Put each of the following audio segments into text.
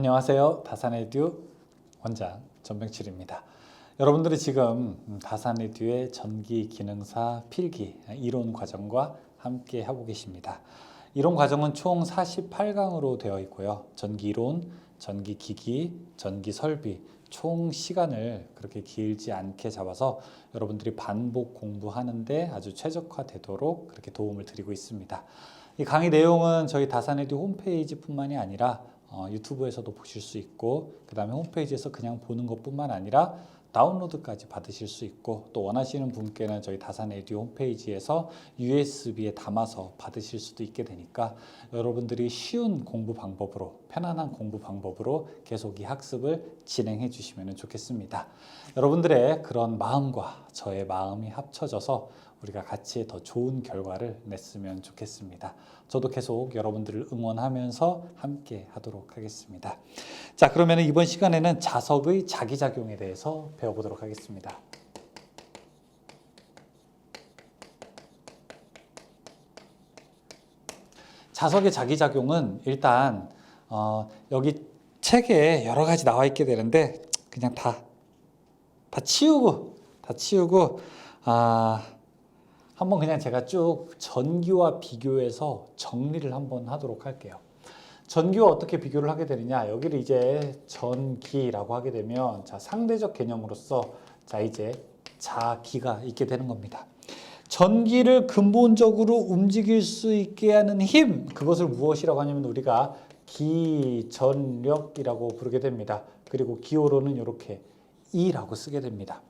안녕하세요. 다산에듀 원장 전병칠입니다. 여러분들이 지금 다산에듀의 전기 기능사 필기 이론 과정과 함께 하고 계십니다. 이론 과정은 총 48강으로 되어 있고요. 전기 이론, 전기 기기, 전기 설비 총 시간을 그렇게 길지 않게 잡아서 여러분들이 반복 공부하는데 아주 최적화되도록 그렇게 도움을 드리고 있습니다. 이 강의 내용은 저희 다산에듀 홈페이지뿐만이 아니라 어, 유튜브에서도 보실 수 있고 그 다음에 홈페이지에서 그냥 보는 것뿐만 아니라 다운로드까지 받으실 수 있고 또 원하시는 분께는 저희 다산 에듀 홈페이지에서 USB에 담아서 받으실 수도 있게 되니까 여러분들이 쉬운 공부 방법으로 편안한 공부 방법으로 계속 이 학습을 진행해 주시면 좋겠습니다. 여러분들의 그런 마음과 저의 마음이 합쳐져서 우리가 같이 더 좋은 결과를 냈으면 좋겠습니다. 저도 계속 여러분들을 응원하면서 함께 하도록 하겠습니다. 자, 그러면 이번 시간에는 자석의 자기작용에 대해서 배워보도록 하겠습니다. 자석의 자기작용은 일단 어, 여기 책에 여러 가지 나와 있게 되는데 그냥 다 다 치우고 다 치우고 아 한번 그냥 제가 쭉 전기와 비교해서 정리를 한번 하도록 할게요. 전기와 어떻게 비교를 하게 되느냐? 여기를 이제 전기라고 하게 되면 자 상대적 개념으로서 자 이제 자기가 있게 되는 겁니다. 전기를 근본적으로 움직일 수 있게 하는 힘 그것을 무엇이라고 하냐면 우리가 기전력이라고 부르게 됩니다. 그리고 기호로는 이렇게 E라고 쓰게 됩니다.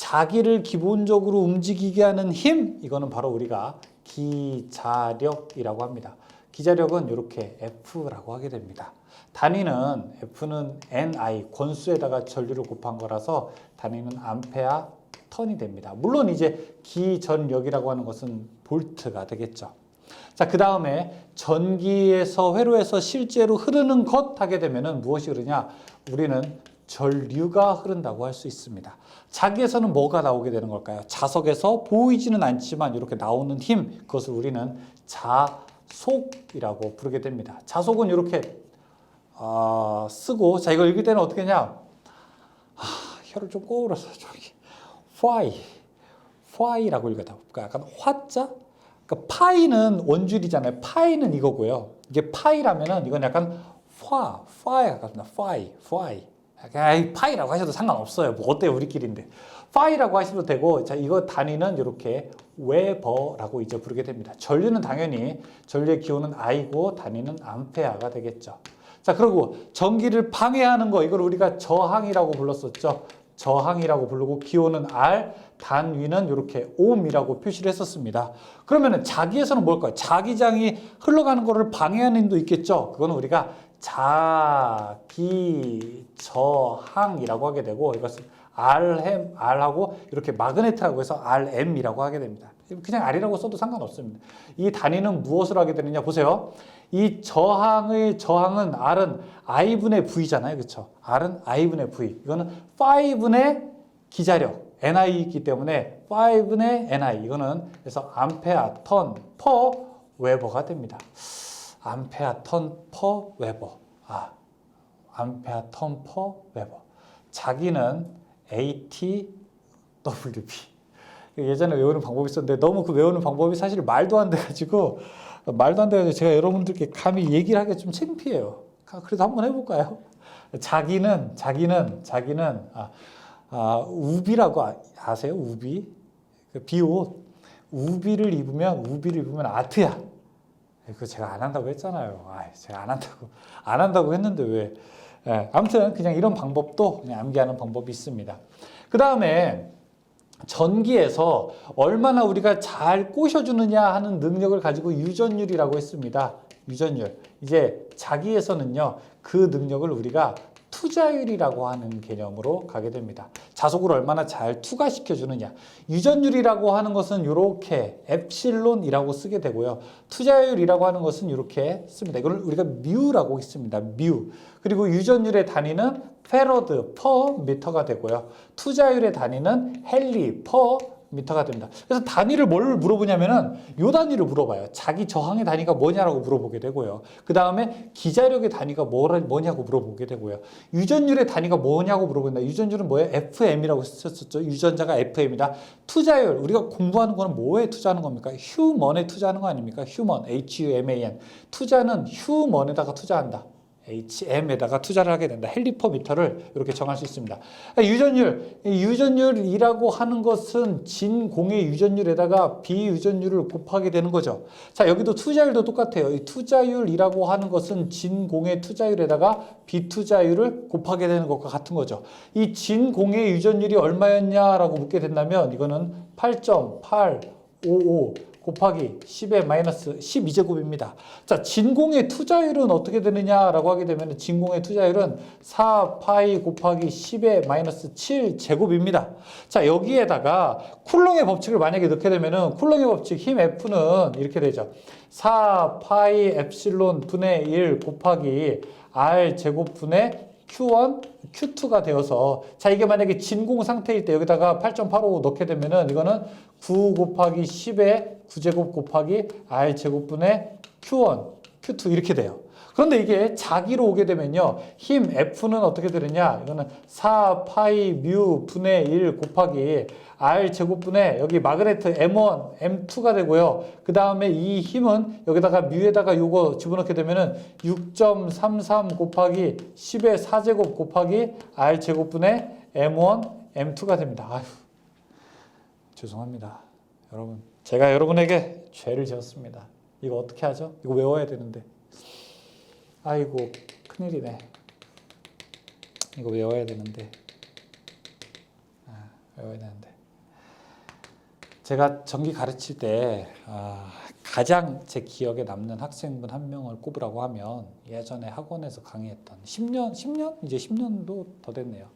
자기를 기본적으로 움직이게 하는 힘 이거는 바로 우리가 기자력이라고 합니다. 기자력은 이렇게 F라고 하게 됩니다. 단위는 F는 NI 권수에다가 전류를 곱한 거라서 단위는 암페아 턴이 됩니다. 물론 이제 기전력이라고 하는 것은 볼트가 되겠죠. 자, 그 다음에 전기에서 회로에서 실제로 흐르는 것 하게 되면은 무엇이 흐르냐? 우리는 전류가 흐른다고 할 수 있습니다. 자기에서는 뭐가 나오게 되는 걸까요? 자석에서 보이지는 않지만 이렇게 나오는 힘, 그것을 우리는 자속이라고 부르게 됩니다. 자속은 이렇게 어, 쓰고, 자, 이거 읽을 때는 어떻게 하냐? 아, 혀를 좀 꼬으러서 저기, 파이, 파이라고 읽어다. 그러니까 약간 화자? 그러니까 파이는 원줄이잖아요. 파이는 이거고요. 이게 파이라면은 이건 약간 파, 파에 가깝습니다. 파이, 파이. 파이라고 하셔도 상관없어요. 뭐 어때요, 우리끼리인데. 파이라고 하셔도 되고, 자, 이거 단위는 이렇게 웨버라고 이제 부르게 됩니다. 전류는 당연히 전류의 기호는 I고 단위는 암페아가 되겠죠. 자, 그리고 전기를 방해하는 거, 이걸 우리가 저항이라고 불렀었죠. 저항이라고 부르고 기호는 R, 단위는 이렇게 옴이라고 표시를 했었습니다. 그러면은 자기에서는 뭘까요? 자기장이 흘러가는 것을 방해하는 힘도 있겠죠. 그거는 우리가 자기 저항이라고 하게 되고 이것은 RM, R하고 이렇게 마그네트라고 해서 RM이라고 하게 됩니다. 그냥 R이라고 써도 상관없습니다. 이 단위는 무엇을 하게 되느냐 보세요. 이 저항의 저항은 R은 I분의 V잖아요. 그렇죠? R은 I분의 V. 이거는 5분의 기자력 NI이기 때문에 5분의 NI 이거는 그래서 암페아 턴 퍼 웨버가 됩니다. 암페아 턴 퍼 웨버. 아, 암페아 턴 퍼 웨버. 자기는 ATWB. 예전에 외우는 방법이 있었는데 너무 그 외우는 방법이 사실 말도 안 돼가지고 말도 안 돼가지고 제가 여러분들께 감히 얘기를 하기가 좀 창피해요. 그래도 한번 해볼까요? 자기는 자기는 자기는 아, 아, 우비라고 아- 아세요? 우비 그 비옷 우비를 입으면 우비를 입으면 아트야. 그거 제가 안 한다고 했잖아요. 아, 제가 안 한다고 안 한다고 했는데 왜? 예, 아무튼 그냥 이런 방법도 그냥 암기하는 방법이 있습니다. 그 다음에 전기에서 얼마나 우리가 잘 꼬셔주느냐 하는 능력을 가지고 유전율이라고 했습니다. 유전율. 이제 자기에서는요, 그 능력을 우리가 투자율이라고 하는 개념으로 가게 됩니다. 자속을 얼마나 잘 투과시켜 주느냐. 유전율이라고 하는 것은 이렇게 엡실론이라고 쓰게 되고요. 투자율이라고 하는 것은 이렇게 씁니다. 이걸 우리가 뮤라고 있습니다. 뮤. 그리고 유전율의 단위는 페러드 퍼 미터가 되고요. 투자율의 단위는 헨리 퍼 미터가 됩니다. 그래서 단위를 뭘 물어보냐면은 요 단위를 물어봐요. 자기 저항의 단위가 뭐냐라고 물어보게 되고요. 그 다음에 기자력의 단위가 뭐냐고 물어보게 되고요. 유전율의 단위가 뭐냐고 물어본다. 유전율은 뭐예요? FM이라고 썼었죠. 유전자가 FM이다. 투자율 우리가 공부하는 거는 뭐에 투자하는 겁니까? 휴먼에 투자하는 거 아닙니까? 휴먼 H-U-M-A-N 투자는 휴먼에다가 투자한다. HM에다가 투자를 하게 된다. 헬리퍼미터를 이렇게 정할 수 있습니다. 유전율, 이 유전율이라고 하는 것은 진공의 유전율에다가 비유전율을 곱하게 되는 거죠. 자, 여기도 투자율도 똑같아요. 이 투자율이라고 하는 것은 진공의 투자율에다가 비투자율을 곱하게 되는 것과 같은 거죠. 이 진공의 유전율이 얼마였냐라고 묻게 된다면 이거는 8.855 곱하기 10의 마이너스 12제곱입니다. 자, 진공의 투자율은 어떻게 되느냐라고 하게 되면 진공의 투자율은 4파이 곱하기 10의 마이너스 7제곱입니다. 자, 여기에다가 쿨롱의 법칙을 만약에 넣게 되면은 쿨롱의 법칙 힘 F는 이렇게 되죠. 4파이 엡실론 분의 1 곱하기 R 제곱 분의 Q1, Q2가 되어서 자 이게 만약에 진공 상태일 때 여기다가 8.85 넣게 되면은 이거는 9 곱하기 10의 9제곱 곱하기 R 제곱분의 Q1, Q2 이렇게 돼요. 그런데 이게 자기로 오게 되면요. 힘 F는 어떻게 되느냐? 이거는 4 파이 뮤 분의 1 곱하기 R 제곱분의 여기 마그네트 M1, M2가 되고요. 그 다음에 이 힘은 여기다가 뮤에다가 요거 집어넣게 되면은 6.33 곱하기 10의 4제곱 곱하기 R 제곱분의 M1, M2가 됩니다. 아휴, 죄송합니다. 여러분, 제가 여러분에게 죄를 지었습니다. 이거 어떻게 하죠? 이거 외워야 되는데. 아이고, 큰일이네. 이거 외워야 되는데. 아, 외워야 되는데. 제가 전기 가르칠 때 아, 가장 제 기억에 남는 학생분 한 명을 꼽으라고 하면 예전에 학원에서 강의했던 10년, 10년? 이제 10년도 더 됐네요.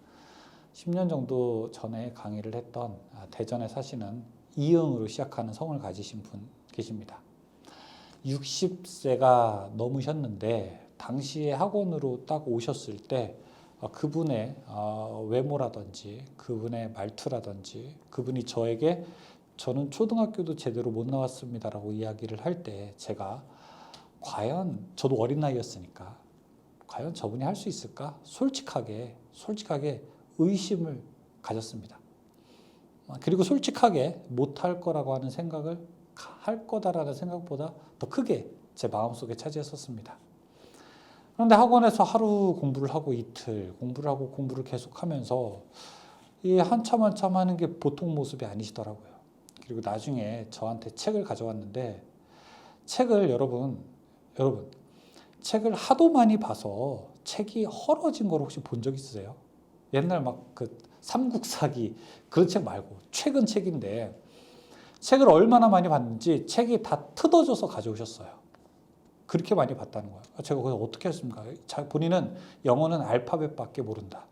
10년 정도 전에 강의를 했던 아, 대전에 사시는 이응으로 시작하는 성을 가지신 분 계십니다. 60세가 넘으셨는데 당시에 학원으로 딱 오셨을 때 어, 그분의 어, 외모라든지 그분의 말투라든지 그분이 저에게 저는 초등학교도 제대로 못 나왔습니다라고 이야기를 할 때 제가 과연 저도 어린 나이였으니까 과연 저분이 할 수 있을까 솔직하게 솔직하게 의심을 가졌습니다. 어, 그리고 솔직하게 못할 거라고 하는 생각을 할 거다라는 생각보다 더 크게 제 마음속에 차지했었습니다. 그런데 학원에서 하루 공부를 하고 이틀 공부를 하고 공부를 계속하면서 이 한참 한참 하는 게 보통 모습이 아니시더라고요. 그리고 나중에 저한테 책을 가져왔는데 책을 여러분 여러분 책을 하도 많이 봐서 책이 헐어진 걸 혹시 본 적 있으세요? 옛날 막그 삼국사기 그런 책 말고 최근 책인데 책을 얼마나 많이 봤는지 책이 다 뜯어져서 가져오셨어요. 그렇게 많이 봤다는 거예요. 제가 그걸 어떻게 했습니까? 자, 본인은 영어는 알파벳밖에 모른다.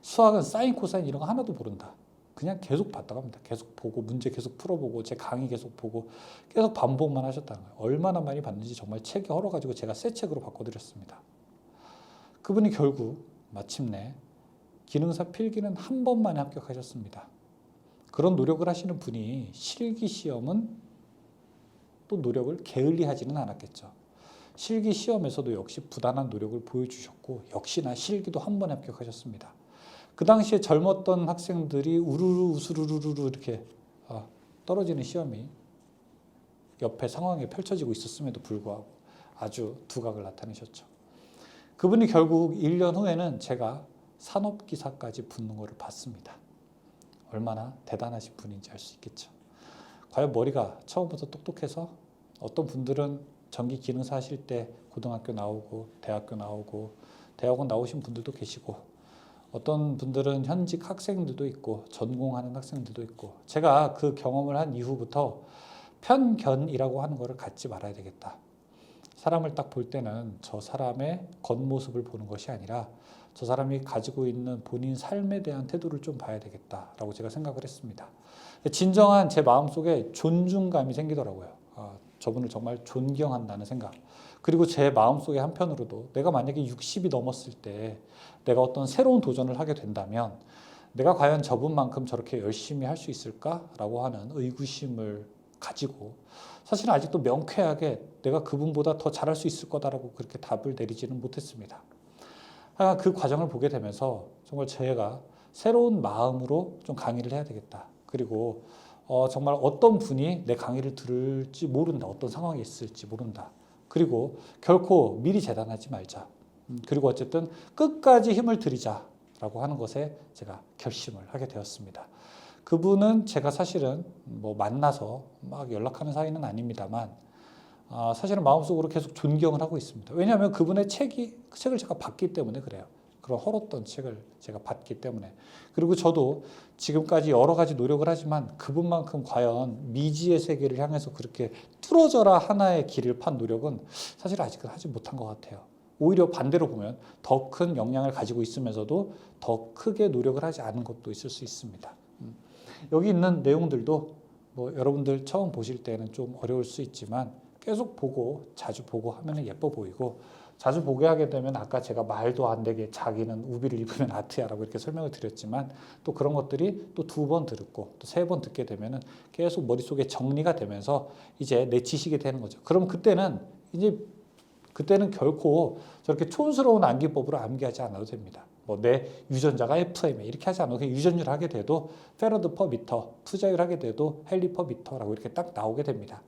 수학은 사인, 코사인 이런 거 하나도 모른다. 그냥 계속 봤다고 합니다. 계속 보고 문제 계속 풀어보고 제 강의 계속 보고 계속 반복만 하셨다는 거예요. 얼마나 많이 봤는지 정말 책이 헐어가지고 제가 새 책으로 바꿔드렸습니다. 그분이 결국 마침내 기능사 필기는 한 번만에 합격하셨습니다. 그런 노력을 하시는 분이 실기 시험은 또 노력을 게을리 하지는 않았겠죠. 실기 시험에서도 역시 부단한 노력을 보여주셨고 역시나 실기도 한 번에 합격하셨습니다. 그 당시에 젊었던 학생들이 우르르 우스르르르 이렇게 아, 떨어지는 시험이 옆에 상황에 펼쳐지고 있었음에도 불구하고 아주 두각을 나타내셨죠. 그분이 결국 1년 후에는 제가 산업기사까지 붙는 것을 봤습니다. 얼마나 대단하신 분인지 알 수 있겠죠. 과연 머리가 처음부터 똑똑해서 어떤 분들은 전기 기능사 하실 때 고등학교 나오고 대학교 나오고 대학원 나오신 분들도 계시고 어떤 분들은 현직 학생들도 있고 전공하는 학생들도 있고 제가 그 경험을 한 이후부터 편견이라고 하는 것을 갖지 말아야 되겠다. 사람을 딱 볼 때는 저 사람의 겉모습을 보는 것이 아니라 저 사람이 가지고 있는 본인 삶에 대한 태도를 좀 봐야 되겠다라고 제가 생각을 했습니다. 진정한 제 마음 속에 존중감이 생기더라고요. 아, 저분을 정말 존경한다는 생각. 그리고 제 마음 속에 한편으로도 내가 만약에 60이 넘었을 때 내가 어떤 새로운 도전을 하게 된다면 내가 과연 저분만큼 저렇게 열심히 할 수 있을까라고 하는 의구심을 가지고 사실 은 아직도 명쾌하게 내가 그분보다 더 잘할 수 있을 거다라고 그렇게 답을 내리지는 못했습니다. 하여간 그 과정을 보게 되면서 정말 제가 새로운 마음으로 좀 강의를 해야 되겠다. 그리고 어, 정말 어떤 분이 내 강의를 들을지 모른다. 어떤 상황이 있을지 모른다. 그리고 결코 미리 재단하지 말자. 음, 그리고 어쨌든 끝까지 힘을 들이자라고 하는 것에 제가 결심을 하게 되었습니다. 그분은 제가 사실은 뭐 만나서 막 연락하는 사이는 아닙니다만 아, 사실은 마음속으로 계속 존경을 하고 있습니다. 왜냐하면 그분의 책이 그 책을 제가 봤기 때문에 그래요. 그런 헐었던 책을 제가 봤기 때문에 그리고 저도 지금까지 여러 가지 노력을 하지만 그분만큼 과연 미지의 세계를 향해서 그렇게 뚫어져라 하나의 길을 판 노력은 사실 아직은 하지 못한 것 같아요. 오히려 반대로 보면 더큰 역량을 가지고 있으면서도 더 크게 노력을 하지 않은 것도 있을 수 있습니다. 음. 여기 있는 내용들도 뭐 여러분들 처음 보실 때는 좀 어려울 수 있지만 계속 보고 자주 보고 하면 예뻐 보이고 자주 보게 하게 되면 아까 제가 말도 안 되게 자기는 우비를 입으면 아트야라고 이렇게 설명을 드렸지만 또 그런 것들이 또 두 번 듣고 또 세 번 듣게 되면은 계속 머릿속에 정리가 되면서 이제 내 지식이 되는 거죠. 그럼 그때는 이제 그때는 결코 저렇게 촌스러운 암기법으로 암기하지 않아도 됩니다. 뭐 내 유전자가 FM에 이렇게 하지 않아도 유전율 하게 돼도 페러드 퍼 미터, 투자율 하게 돼도 헨리 퍼 미터라고 이렇게 딱 나오게 됩니다.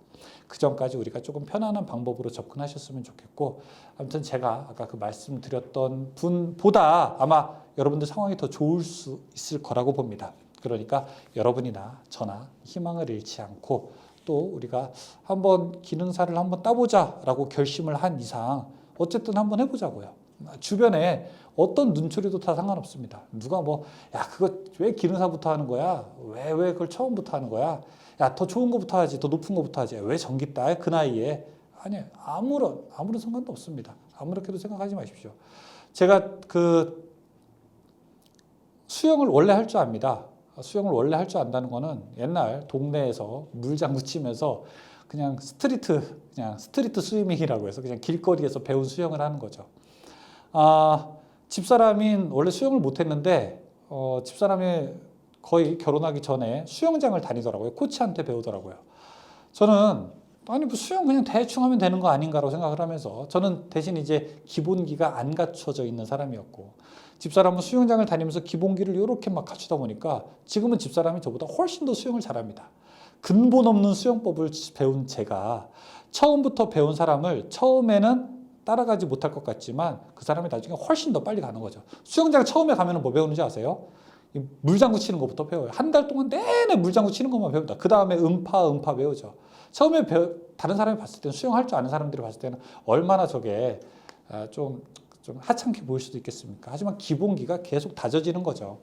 그 전까지 우리가 조금 편안한 방법으로 접근하셨으면 좋겠고 아무튼 제가 아까 그 말씀드렸던 분보다 아마 여러분들 상황이 더 좋을 수 있을 거라고 봅니다. 그러니까 여러분이나 저나 희망을 잃지 않고 또 우리가 한번 기능사를 한번 따보자라고 결심을 한 이상 어쨌든 한번 해보자고요. 주변에 어떤 눈초리도 다 상관없습니다. 누가 뭐, 야, 그거 왜 기능사부터 하는 거야? 왜, 왜 그걸 처음부터 하는 거야? 야, 더 좋은 거부터 하지, 더 높은 거부터 하지. 왜 전기 따? 그 나이에. 아니, 아무런, 아무런 상관도 없습니다. 아무렇게도 생각하지 마십시오. 제가 그 수영을 원래 할 줄 압니다. 수영을 원래 할 줄 안다는 거는 옛날 동네에서 물장구 치면서 그냥 스트리트, 그냥 스트리트 스위밍이라고 해서 그냥 길거리에서 배운 수영을 하는 거죠. 아, 집사람인 원래 수영을 못했는데 어, 집사람이 거의 결혼하기 전에 수영장을 다니더라고요. 코치한테 배우더라고요. 저는 아니 뭐 수영 그냥 대충 하면 되는 거 아닌가라고 생각을 하면서 저는 대신 이제 기본기가 안 갖춰져 있는 사람이었고 집사람은 수영장을 다니면서 기본기를 이렇게 막 갖추다 보니까 지금은 집사람이 저보다 훨씬 더 수영을 잘합니다. 근본 없는 수영법을 배운 제가 처음부터 배운 사람을 처음에는 따라가지 못할 것 같지만 그 사람이 나중에 훨씬 더 빨리 가는 거죠. 수영장 처음에 가면 뭐 배우는지 아세요? 이 물장구 치는 것부터 배워요. 한 달 동안 내내 물장구 치는 것만 배운다. 그 다음에 음파, 음파 배우죠. 처음에 배우, 다른 사람이 봤을 때는 수영할 줄 아는 사람들이 봤을 때는 얼마나 저게 아, 좀, 좀 하찮게 보일 수도 있겠습니까? 하지만 기본기가 계속 다져지는 거죠.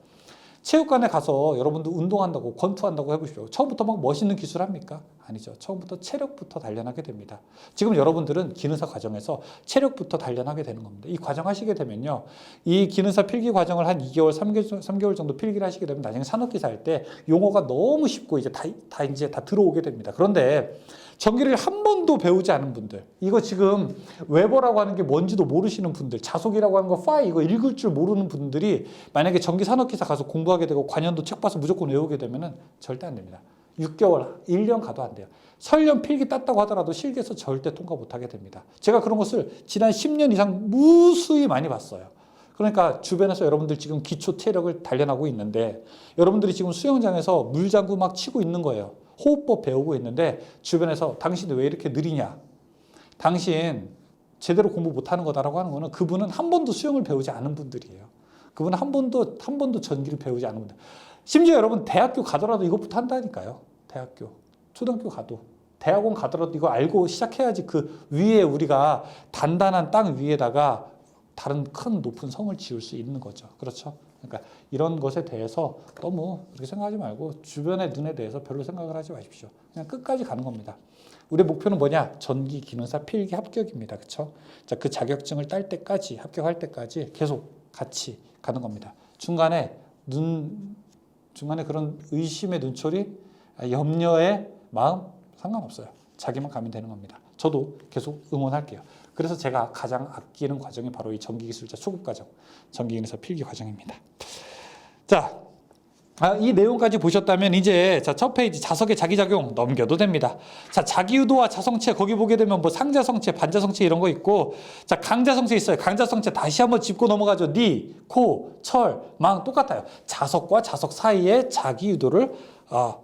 체육관에 가서 여러분들 운동한다고 권투한다고 해보십시오. 처음부터 막 멋있는 기술 합니까? 아니죠. 처음부터 체력부터 단련하게 됩니다. 지금 여러분들은 기능사 과정에서 체력부터 단련하게 되는 겁니다. 이 과정 하시게 되면요. 이 기능사 필기 과정을 한 2개월, 3개월, 3개월 정도 필기를 하시게 되면 나중에 산업기사 할 때 용어가 너무 쉽고 이제 다, 다 이제 다 들어오게 됩니다. 그런데 전기를 한 번도 배우지 않은 분들, 이거 지금 웨버라고 하는 게 뭔지도 모르시는 분들, 자속이라고 하는 거 파이 이거 읽을 줄 모르는 분들이 만약에 전기 산업 기사 가서 공부하게 되고 관연도 책 봐서 무조건 외우게 되면은 절대 안 됩니다. 6개월, 1년 가도 안 돼요. 설령 필기 땄다고 하더라도 실기에서 절대 통과 못 하게 됩니다. 제가 그런 것을 지난 10년 이상 무수히 많이 봤어요. 그러니까 주변에서 여러분들 지금 기초 체력을 단련하고 있는데 여러분들이 지금 수영장에서 물장구 막 치고 있는 거예요. 호흡법 배우고 있는데 주변에서 당신이 왜 이렇게 느리냐? 당신 제대로 공부 못하는 거다라고 하는 거는 그분은 한 번도 수영을 배우지 않은 분들이에요. 그분은 한 번도 한 번도 전기를 배우지 않은 분들. 심지어 여러분 대학교 가더라도 이것부터 한다니까요. 대학교, 초등학교 가도. 대학원 가더라도 이거 알고 시작해야지 그 위에 우리가 단단한 땅 위에다가 다른 큰 높은 성을 지을 수 있는 거죠. 그렇죠? 그러니까 이런 것에 대해서 너무 그렇게 생각하지 말고 주변의 눈에 대해서 별로 생각을 하지 마십시오. 그냥 끝까지 가는 겁니다. 우리 목표는 뭐냐? 전기 기능사 필기 합격입니다. 그렇죠? 자, 그 자격증을 딸 때까지 합격할 때까지 계속 같이 가는 겁니다. 중간에 눈 중간에 그런 의심의 눈초리, 염려의 마음 상관없어요. 자기만 가면 되는 겁니다. 저도 계속 응원할게요. 그래서 제가 가장 아끼는 과정이 바로 이 전기기술자 초급 과정, 전기기능사 필기 과정입니다. 자, 아, 이 내용까지 보셨다면 이제 자, 첫 페이지 자석의 자기작용 넘겨도 됩니다. 자, 자기유도와 자성체 거기 보게 되면 뭐 상자성체, 반자성체 이런 거 있고 자, 강자성체 있어요. 강자성체 다시 한번 짚고 넘어가죠. 니, 코, 철, 망 똑같아요. 자석과 자석 사이에 자기유도를 아,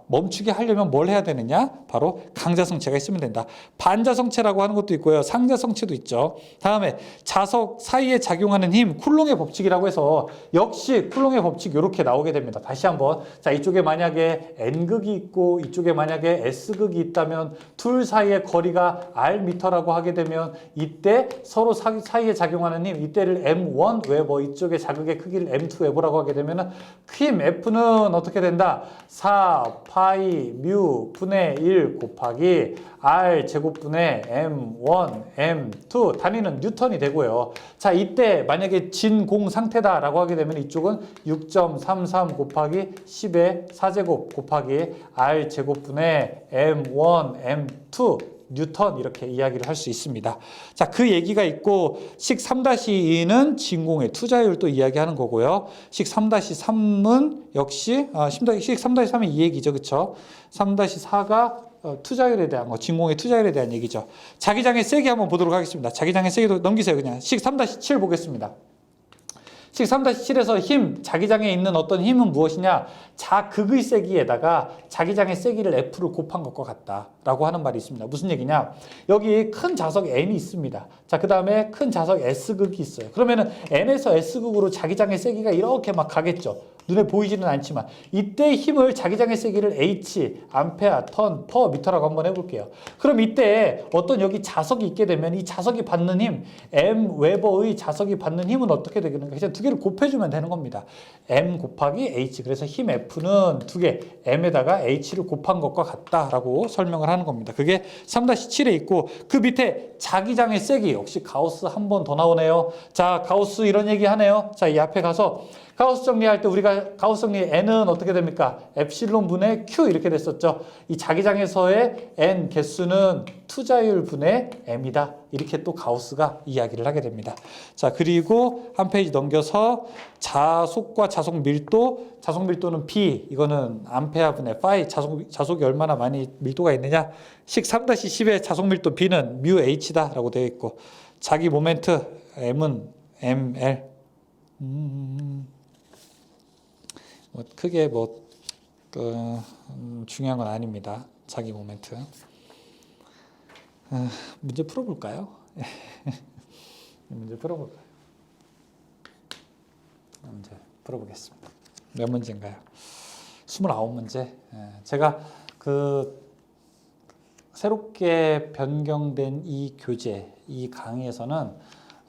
멈추게 하려면 뭘 해야 되느냐? 바로 강자성체가 있으면 된다. 반자성체라고 하는 것도 있고요. 상자성체도 있죠. 다음에 자석 사이에 작용하는 힘, 쿨롱의 법칙이라고 해서 역시 쿨롱의 법칙 이렇게 나오게 됩니다. 다시 한번 자 이쪽에 만약에 n극이 있고 이쪽에 만약에 s극이 있다면 둘 사이의 거리가 r 미터라고 하게 되면 이때 서로 사, 사이에 작용하는 힘 이때를 m1 웨버 이쪽에 자극의 크기를 m2 웨버라고 하게 되면은 힘 F는 어떻게 된다? 4 파이 뮤 분의 1 곱하기 r 제곱분의 m1 m2 단위는 뉴턴이 되고요. 자 이때 만약에 진공 상태다라고 하게 되면 이쪽은 6.33 곱하기 10의 4제곱 곱하기 r 제곱분의 m1 m2 뉴턴 이렇게 이야기를 할 수 있습니다. 자, 그 얘기가 있고 식 3-2는 진공의 투자율 또 이야기하는 거고요. 식 3-3은 역시 아, 식 3-3은 이 얘기죠. 그렇죠? 3-4가 어, 투자율에 대한 거, 진공의 투자율에 대한 얘기죠. 자기장의 세기 한번 보도록 하겠습니다. 자기장의 세기도 넘기세요. 그냥 식 3-7 보겠습니다. 식 3-7에서 힘, 자기장에 있는 어떤 힘은 무엇이냐? 자극의 세기에다가 자기장의 세기를 F를 곱한 것과 같다 라고 하는 말이 있습니다. 무슨 얘기냐? 여기 큰 자석 N이 있습니다. 자, 그 다음에 큰 자석 S극이 있어요. 그러면은 N에서 S극으로 자기장의 세기가 이렇게 막 가겠죠. 눈에 보이지는 않지만 이때 힘을 자기장의 세기를 H, 암페아, 턴, 퍼, 미터라고 한번 해볼게요. 그럼 이때 어떤 여기 자석이 있게 되면 이 자석이 받는 힘, M 웨버의 자석이 받는 힘은 어떻게 되겠는가? 그냥 두 개를 곱해주면 되는 겁니다. M 곱하기 H. 그래서 힘 F는 두 개, M에다가 H를 곱한 것과 같다라고 설명을 하는 겁니다. 그게 3-7에 있고 그 밑에 자기장의 세기 역시 가우스 한 번 더 나오네요. 자, 가우스 이런 얘기 하네요. 자, 이 앞에 가서 가우스 정리할 때 우리가 가우스 정리 n은 어떻게 됩니까? 엡실론 분의 q 이렇게 됐었죠. 이 자기장에서의 n 개수는 투자율 분의 m이다. 이렇게 또 가우스가 이야기를 하게 됩니다. 자, 그리고 한 페이지 넘겨서 자속과 자속 밀도, 자속 밀도는 B, 이거는 암페아 분의 파이, 자속, 자속이 얼마나 많이 밀도가 있느냐? 식 3-10의 자속 밀도 B는 뮤 H다 라고 되어 있고, 자기 모멘트 M은 ML. 음, 뭐 크게 뭐 그, 음, 중요한 건 아닙니다. 자기 모멘트. 아, 문제 풀어볼까요? 문제 풀어볼까요? 문제 풀어보겠습니다. 몇 문제인가요? 29문제. 예, 제가 그 새롭게 변경된 이 교재, 이 강의에서는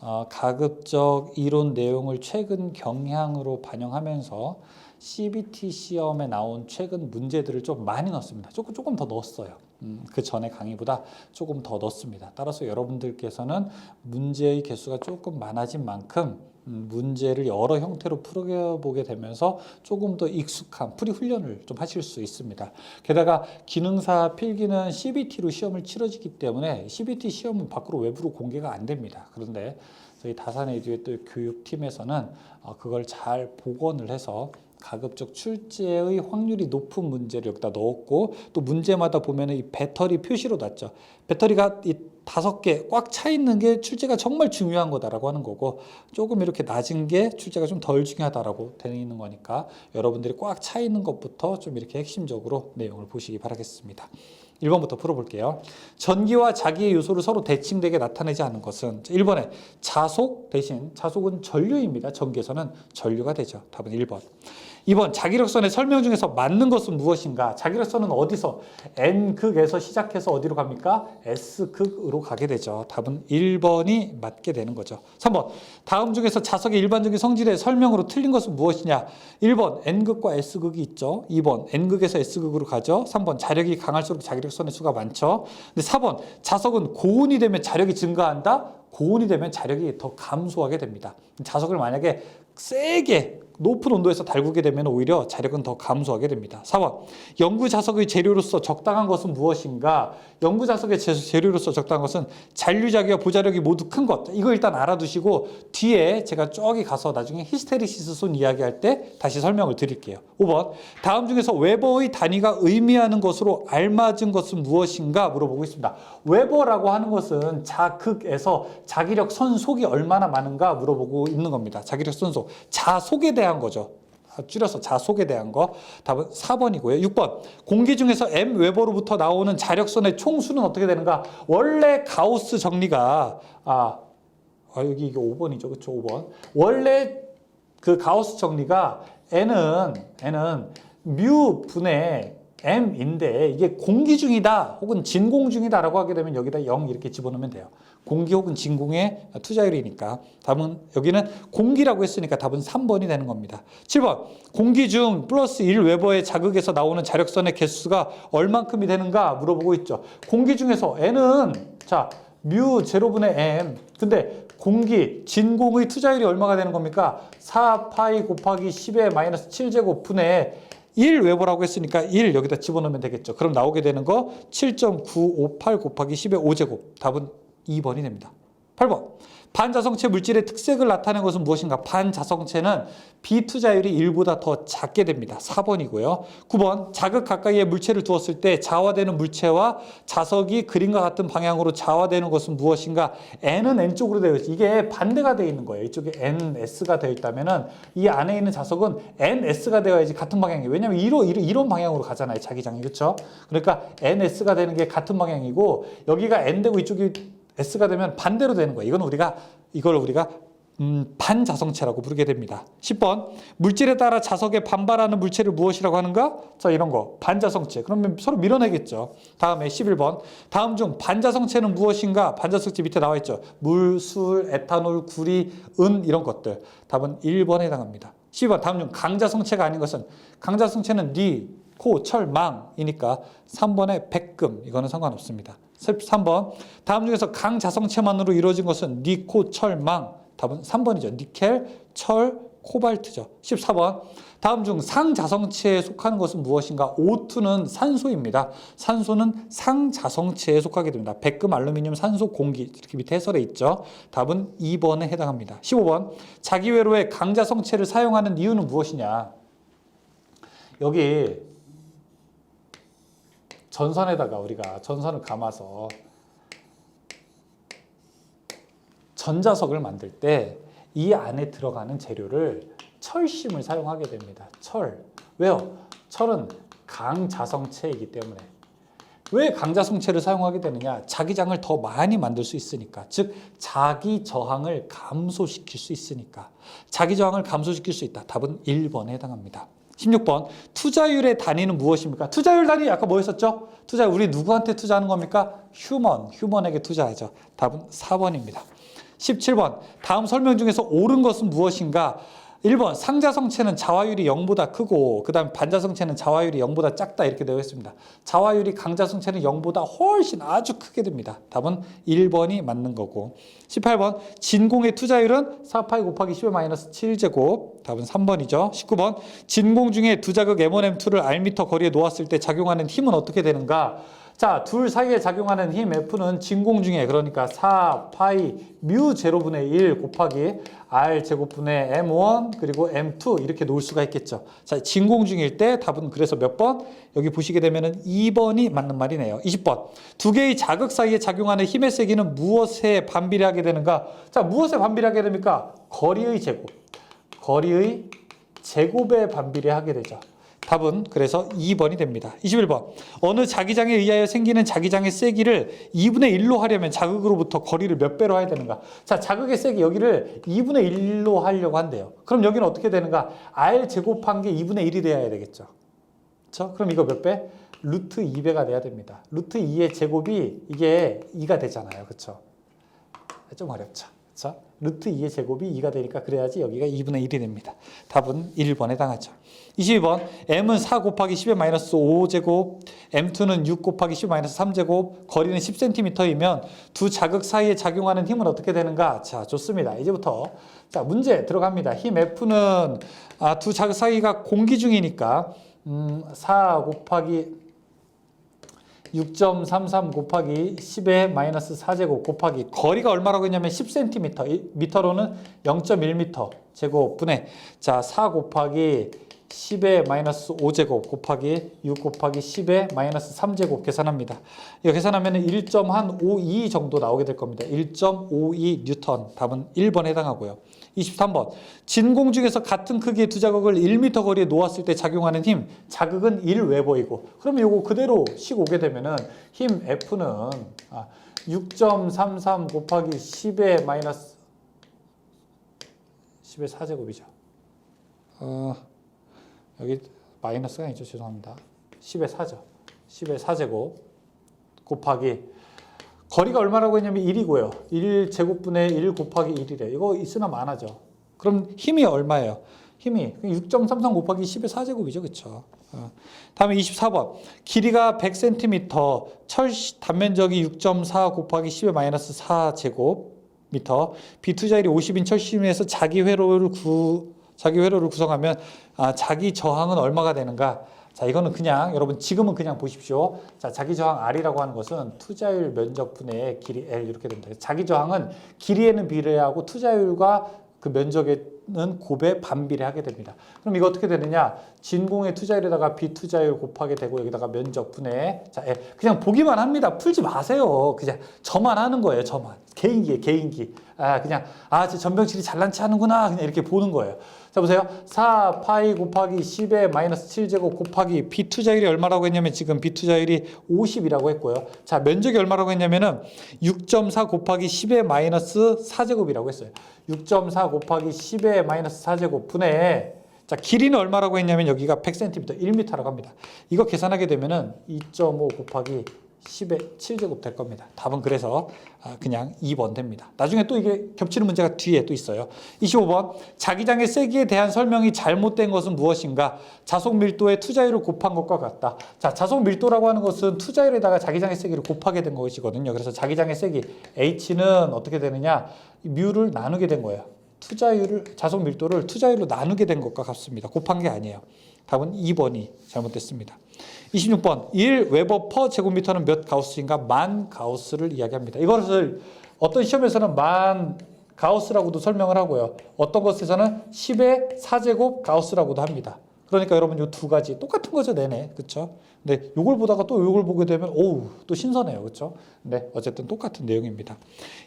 어, 가급적 이론 내용을 최근 경향으로 반영하면서 CBT 시험에 나온 최근 문제들을 좀 많이 넣었습니다. 조금 조금 더 넣었어요. 음, 그 전에 강의보다 조금 더 넣었습니다. 따라서 여러분들께서는 문제의 개수가 조금 많아진 만큼 음, 문제를 여러 형태로 풀어보게 되면서 조금 더 익숙한 풀이 훈련을 좀 하실 수 있습니다. 게다가 기능사 필기는 CBT로 시험을 치러지기 때문에 CBT 시험은 밖으로 외부로 공개가 안 됩니다. 그런데 저희 다산 에듀의 또 교육팀에서는 어, 그걸 잘 복원을 해서 가급적 출제의 확률이 높은 문제를 여기다 넣었고 또 문제마다 보면은 이 배터리 표시로 놨죠. 배터리가 이 다섯 개 꽉 차 있는 게 출제가 정말 중요한 거다라고 하는 거고 조금 이렇게 낮은 게 출제가 좀 덜 중요하다라고 되어 있는 거니까 여러분들이 꽉 차 있는 것부터 좀 이렇게 핵심적으로 내용을 보시기 바라겠습니다. 1번부터 풀어볼게요. 전기와 자기의 요소를 서로 대칭되게 나타내지 않는 것은 1번에 자속 대신 자속은 전류입니다. 전기에서는 전류가 되죠. 답은 1번. 2번 자기력선의 설명 중에서 맞는 것은 무엇인가? 자기력선은 어디서 n극에서 시작해서 어디로 갑니까? s극으로 가게 되죠. 답은 1번이 맞게 되는 거죠. 3번 다음 중에서 자석의 일반적인 성질의 설명으로 틀린 것은 무엇이냐? 1번 n극과 s극이 있죠. 2번 n극에서 s극으로 가죠. 3번 자력이 강할수록 자기력선의 수가 많죠. 근데 4번 자석은 고온이 되면 자력이 증가한다. 고온이 되면 자력이 더 감소하게 됩니다. 자석을 만약에 세게 높은 온도에서 달구게 되면 오히려 자력은 더 감소하게 됩니다. 4번 연구 자석의 재료로서 적당한 것은 무엇인가? 연구 자석의 재- 재료로서 적당한 것은 잔류자기와 보자력이 모두 큰 것. 이거 일단 알아두시고 뒤에 제가 저기 가서 나중에 히스테리시스 손 이야기할 때 다시 설명을 드릴게요. 5번 다음 중에서 웨버의 단위가 의미하는 것으로 알맞은 것은 무엇인가 물어보고 있습니다. 웨버라고 하는 것은 자극에서 자기력 선속이 얼마나 많은가 물어보고 있는 겁니다. 자기력 선속. 자속에 대한 거죠. 줄여서 자속에 대한 거. 답은 4번이고요. 6번. 공기 중에서 m 웨버로부터 나오는 자력선의 총수는 어떻게 되는가? 원래 가우스 정리가 아, 아 여기 이게 5번이죠. 그렇죠? 5번. 원래 그 가우스 정리가 n은 n은 뮤 분의 m인데 이게 공기 중이다 혹은 진공 중이다라고 하게 되면 여기다 0 이렇게 집어넣으면 돼요. 공기 혹은 진공의 투자율이니까 답은 여기는 공기라고 했으니까 답은 3번이 되는 겁니다. 7번 공기 중 플러스 1 웨버의 자극에서 나오는 자력선의 개수가 얼만큼이 되는가 물어보고 있죠. 공기 중에서 n은 자 뮤 제로분의 m 근데 공기 진공의 투자율이 얼마가 되는 겁니까? 4 파이 곱하기 10의 마이너스 7제곱 분의 1 웨버라고 했으니까 1 여기다 집어넣으면 되겠죠. 그럼 나오게 되는 거 7.958 곱하기 10의 5제곱. 답은 2번이 됩니다. 8번. 반자성체 물질의 특색을 나타내는 것은 무엇인가? 반자성체는 비투자율이 1보다 더 작게 됩니다. 4번이고요. 9번. 자극 가까이에 물체를 두었을 때 자화되는 물체와 자석이 그림과 같은 방향으로 자화되는 것은 무엇인가? N은 N 쪽으로 되어 있죠. 이게 반대가 되어 있는 거예요. 이쪽에 NS가 되어 있다면 은 이 안에 있는 자석은 NS가 되어야지 같은 방향이에요. 왜냐면 이로, 이로, 이런 방향으로 가잖아요. 자기장이. 그렇죠? 그러니까 NS가 되는 게 같은 방향이고 여기가 N 되고 이쪽이 S가 되면 반대로 되는 거예요. 이건 우리가 이걸 우리가 음, 반자성체라고 부르게 됩니다. 10번 물질에 따라 자석에 반발하는 물체를 무엇이라고 하는가? 자 이런 거 반자성체. 그러면 서로 밀어내겠죠. 다음에 11번 다음 중 반자성체는 무엇인가? 반자성체 밑에 나와 있죠. 물, 술, 에탄올, 구리, 은 이런 것들. 답은 1번에 해당합니다. 12번 다음 중 강자성체가 아닌 것은 강자성체는 니, 코, 철, 망이니까 3번에 백금 이거는 상관없습니다. 13번 다음 중에서 강자성체만으로 이루어진 것은 니코, 철, 망 답은 3번이죠. 니켈, 철, 코발트죠. 14번 다음 중 상자성체에 속하는 것은 무엇인가? O2는 산소입니다. 산소는 상자성체에 속하게 됩니다. 백금, 알루미늄, 산소, 공기 이렇게 밑에 해설에 있죠. 답은 2번에 해당합니다. 15번 자기외로의 강자성체를 사용하는 이유는 무엇이냐? 여기 전선에다가 우리가 전선을 감아서 전자석을 만들 때 이 안에 들어가는 재료를 철심을 사용하게 됩니다. 철. 왜요? 철은 강자성체이기 때문에. 왜 강자성체를 사용하게 되느냐? 자기장을 더 많이 만들 수 있으니까. 즉, 자기 저항을 감소시킬 수 있으니까. 자기 저항을 감소시킬 수 있다. 답은 1번에 해당합니다. 16번 투자율의 단위는 무엇입니까? 투자율 단위 아까 뭐 했었죠? 투자 우리 누구한테 투자하는 겁니까? 휴먼, 휴먼에게 투자하죠. 답은 4번입니다. 17번 다음 설명 중에서 옳은 것은 무엇인가? 1번 상자성체는 자화율이 0보다 크고 그 다음 반자성체는 자화율이 0보다 작다 이렇게 되어 있습니다. 자화율이 강자성체는 0보다 훨씬 아주 크게 됩니다. 답은 1번이 맞는 거고 18번 진공의 투자율은 4파이 곱하기 10의 마이너스 7제곱 답은 3번이죠. 19번 진공 중에 두 자극 M1M2를 R미터 거리에 놓았을 때 작용하는 힘은 어떻게 되는가? 자, 둘 사이에 작용하는 힘 F는 진공 중에 그러니까 4 파이 뮤 제로분의 1 곱하기 R 제곱분의 M1 그리고 M2 이렇게 놓을 수가 있겠죠. 자, 진공 중일 때 답은 그래서 몇 번? 여기 보시게 되면은 2번이 맞는 말이네요. 20번. 두 개의 자극 사이에 작용하는 힘의 세기는 무엇에 반비례하게 되는가? 자, 무엇에 반비례하게 됩니까? 거리의 제곱. 거리의 제곱에 반비례하게 되죠. 답은 그래서 2번이 됩니다. 21번. 어느 자기장에 의하여 생기는 자기장의 세기를 2분의 1로 하려면 자극으로부터 거리를 몇 배로 해야 되는가? 자, 자극의 세기 여기를 2분의 1로 하려고 한대요. 그럼 여기는 어떻게 되는가? R 제곱한 게 2분의 1이 돼야 되겠죠. 그렇죠? 그럼 이거 몇 배? 루트 2배가 돼야 됩니다. 루트 2의 제곱이 이게 2가 되잖아요. 그렇죠? 좀 어렵죠. 그렇죠? 루트 2의 제곱이 2가 되니까 그래야지 여기가 2분의 1이 됩니다. 답은 1번에 해당하죠. 22번 m은 4 곱하기 10의 마이너스 5제곱 m2는 6 곱하기 10의 마이너스 3제곱 거리는 10cm이면 두 자극 사이에 작용하는 힘은 어떻게 되는가? 자 좋습니다. 이제부터 자 문제 들어갑니다. 힘 F는 아, 두 자극 사이가 공기 중이니까 음, 4 곱하기 6.33 곱하기 10의 마이너스 4제곱 곱하기 거리가 얼마라고 했냐면 10cm, 미터로는 0.1m 제곱 분의 자 4 곱하기 10의 마이너스 5제곱 곱하기 6 곱하기 10의 마이너스 3제곱 계산합니다. 이거 계산하면 1.52 정도 나오게 될 겁니다. 1.52 뉴턴 답은 1번에 해당하고요. 23번 진공 중에서 같은 크기의 두 자극을 1m 거리에 놓았을 때 작용하는 힘 자극은 1웨버이고 그러면 요거 그대로 식 오게 되면은 힘 F는 아, 6.33 곱하기 10의 마이너스 10의 4제곱이죠. 어, 여기 마이너스가 아니죠. 죄송합니다. 10의 4죠. 10의 4제곱 곱하기 거리가 얼마라고 했냐면 1이고요. 1 제곱분의 1 곱하기 1이래. 이거 있으나 마나죠. 그럼 힘이 얼마예요? 힘이 6.33 곱하기 10의 4제곱이죠. 그렇죠? 어. 다음에 24번. 길이가 100cm, 철 단면적이 6.4 곱하기 10의 마이너스 4제곱 미터, 비투자일이 50인 철심에서 자기 회로를 구 자기 회로를 구성하면 아, 자기 저항은 얼마가 되는가? 자, 이거는 그냥 여러분 지금은 그냥 보십시오. 자, 자기 저항 R이라고 하는 것은 투자율 면적분의 길이 L 이렇게 됩니다. 자기 저항은 길이에는 비례하고 투자율과 그 면적에는 곱에 반비례하게 됩니다. 그럼 이거 어떻게 되느냐? 진공의 투자율에다가 비투자율 곱하게 되고 여기다가 면적분의 자, L. 그냥 보기만 합니다. 풀지 마세요. 그냥 저만 하는 거예요. 저만. 개인기에 개인기. 아, 그냥 아, 저 전병실이 잘난 체 하는구나. 그냥 이렇게 보는 거예요. 자 보세요. 4 파이 곱하기 10의 마이너스 7제곱 곱하기 B 투자율이 얼마라고 했냐면 지금 B 투자율이 50이라고 했고요. 자 면적이 얼마라고 했냐면은 6.4 곱하기 10의 마이너스 4제곱이라고 했어요. 6.4 곱하기 10의 마이너스 4제곱 분의 자 길이는 얼마라고 했냐면 여기가 100cm 1m라고 합니다. 이거 계산하게 되면은 2.5 곱하기 10의 7제곱 될 겁니다. 답은 그래서 아, 그냥 2번 됩니다. 나중에 또 이게 겹치는 문제가 뒤에 또 있어요. 25번 자기장의 세기에 대한 설명이 잘못된 것은 무엇인가? 자속 밀도의 투자율을 곱한 것과 같다. 자, 자속 밀도라고 하는 것은 투자율에다가 자기장의 세기를 곱하게 된 것이거든요. 그래서 자기장의 세기 H는 어떻게 되느냐? 뮤를 나누게 된 거예요. 투자율을 자속 밀도를 투자율로 나누게 된 것과 같습니다. 곱한 게 아니에요. 답은 2번이 잘못됐습니다. 26번 1 웨버 퍼 제곱미터는 몇 가우스인가? 만 가우스를 이야기합니다. 이것을 어떤 시험에서는 만 가우스라고도 설명을 하고요. 어떤 것에서는 10의 4제곱 가우스라고도 합니다. 그러니까 여러분 이 두 가지 똑같은 거죠, 내내. 그렇죠? 근데 요걸 보다가 또 요걸 보게 되면 오우, 또 신선해요. 그렇죠? 네, 어쨌든 똑같은 내용입니다.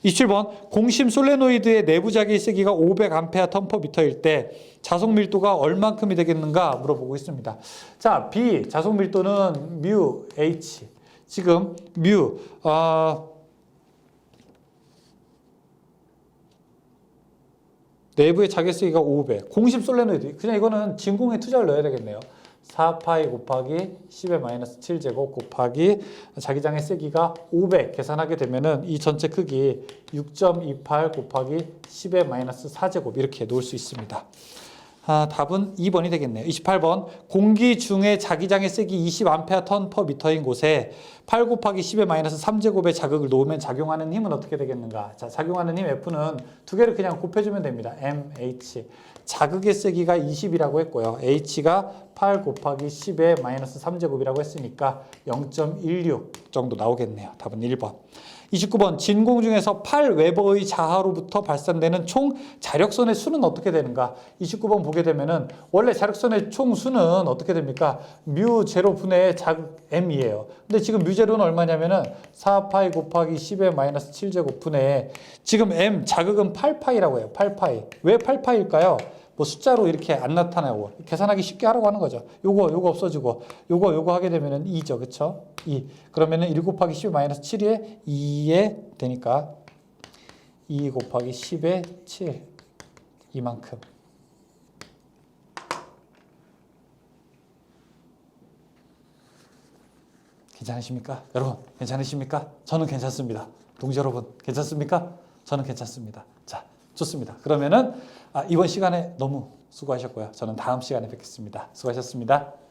27번 공심 솔레노이드의 내부 자기 세기가 500A 턴퍼미터일 때 자속 밀도가 얼만큼이 되겠는가 물어보고 있습니다. 자, B 자속 밀도는 뮤 H. 지금 뮤 어, 내부의 자기 세기가 500. 공심 솔레노이드. 그냥 이거는 진공에 투자를 넣어야 되겠네요. 4파이 곱하기 10의 마이너스 7제곱 곱하기 자기장의 세기가 500 계산하게 되면은 이 전체 크기 6.28 곱하기 10의 마이너스 4제곱 이렇게 놓을 수 있습니다. 아, 답은 2번이 되겠네요. 28번 공기 중에 자기장의 세기 20A 턴퍼 미터인 곳에 8 곱하기 10의 마이너스 3제곱의 자극을 놓으면 작용하는 힘은 어떻게 되겠는가? 자, 작용하는 힘 F는 두 개를 그냥 곱해주면 됩니다. MH. 자극의 세기가 20이라고 했고요. H가 8 곱하기 10의 마이너스 3제곱이라고 했으니까 0.16 정도 나오겠네요. 답은 1번. 29번 진공 중에서 8 웨버의 자하로부터 발산되는 총 자력선의 수는 어떻게 되는가? 29번 보게 되면은 원래 자력선의 총 수는 어떻게 됩니까? 뮤 제로 분의 자극 m이에요. 근데 지금 뮤 제로는 얼마냐면은 4파이 곱하기 10의 마이너스 7제곱 분의 지금 m 자극은 8파이라고 해요. 8파이. 왜 8파일까요? 뭐 숫자로 이렇게 안 나타나고 계산하기 쉽게 하라고 하는 거죠. 요거 요거 없어지고 요거 요거 하게 되면은 2죠. 그쵸 2. 그러면은 1 곱하기 10 마이너스 7에 2에 되니까 2 곱하기 10에 7 이만큼. 괜찮으십니까? 여러분 괜찮으십니까? 저는 괜찮습니다. 동지 여러분 괜찮습니까? 저는 괜찮습니다. 자, 좋습니다. 그러면은 아, 이번 시간에 너무 수고하셨고요. 저는 다음 시간에 뵙겠습니다. 수고하셨습니다.